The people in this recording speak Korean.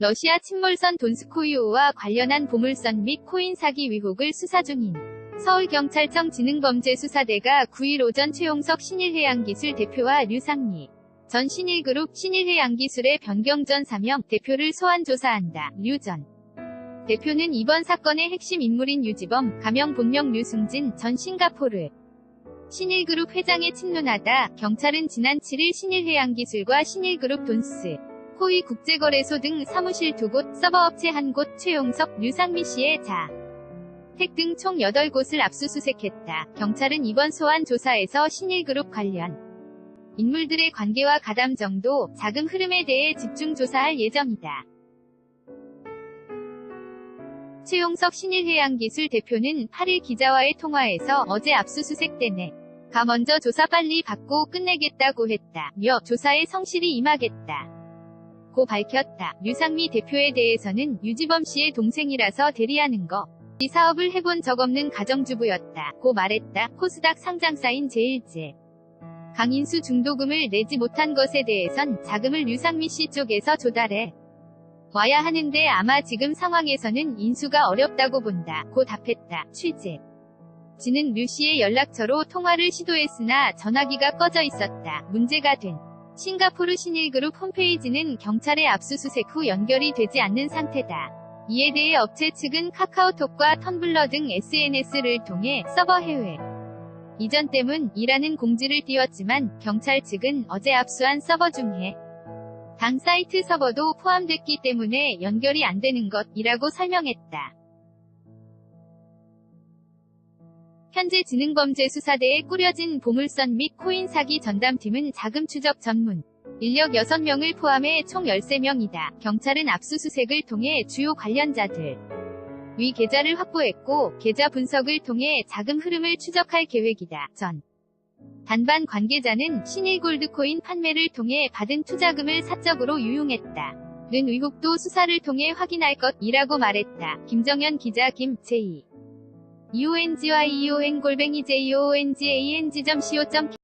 러시아 침몰선 돈스코이오와 관련한 보물선 및 코인 사기 의혹을 수사 중인 서울경찰청 지능범죄수사대가 9일 오전 최용석 신일해양기술 대표와 류상미 전 신일그룹 신일해양기술의 변경전 사명 대표를 소환 조사한다. 류전 대표는 이번 사건의 핵심 인물인 유지범, 가명 본명 류승진 전 싱가포르 신일그룹 회장에 친문하다. 경찰은 지난 7일 신일해양기술과 신일그룹 돈스, 코이 국제거래소 등 사무실 두 곳, 서버업체 한 곳, 최용석, 류상미 씨의 자, 택 등 총 8곳을 압수수색했다. 경찰은 이번 소환 조사에서 신일그룹 관련 인물들의 관계와 가담 정도, 자금 흐름에 대해 집중 조사할 예정이다. 최용석 신일해양기술 대표는 8일 기자와의 통화에서 어제 압수수색 때내 가 먼저 조사 빨리 받고 끝내겠다고 했다. 며 조사에 성실히 임하겠다. 고 밝혔다. 류상미 대표에 대해서는 유지범 씨의 동생이라서 대리하는 거. 이 사업을 해본 적 없는 가정주부였다. 고 말했다. 코스닥 상장사인 제일제. 강인수 중도금을 내지 못한 것에 대해선 자금을 류상미 씨 쪽에서 조달해 와야 하는데 아마 지금 상황에서는 인수가 어렵다고 본다. 고 답했다. 취재. 지는 류 씨의 연락처로 통화를 시도했으나 전화기가 꺼져 있었다. 문제가 된 싱가포르 신일그룹 홈페이지는 경찰의 압수수색 후 연결이 되지 않는 상태다. 이에 대해 업체 측은 카카오톡과 텀블러 등 SNS를 통해 서버 해외 이전 때문이라는 공지를 띄웠지만 경찰 측은 어제 압수한 서버 중에 당 사이트 서버도 포함됐기 때문에 연결이 안 되는 것이라고 설명했다. 현재 지능범죄수사대에 꾸려진 보물선 및 코인 사기 전담팀은 자금 추적 전문 인력 6명을 포함해 총 13명이다. 경찰은 압수수색을 통해 주요 관련자들 위 계좌를 확보했고 계좌 분석을 통해 자금 흐름을 추적할 계획이다. 전 단반 관계자는 신일 골드코인 판매를 통해 받은 투자금을 사적으로 유용했다. 는 의혹도 수사를 통해 확인할 것이라고 말했다. 김정현 기자 김, 제 2 eongyeon 골뱅이 j